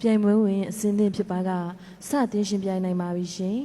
ပြိုင်ပွဲဝင်အစင်းသင့်ဖြစ်ပါကစတင်ရှင်ပြိုင်နိုင်ပါပြီရှင်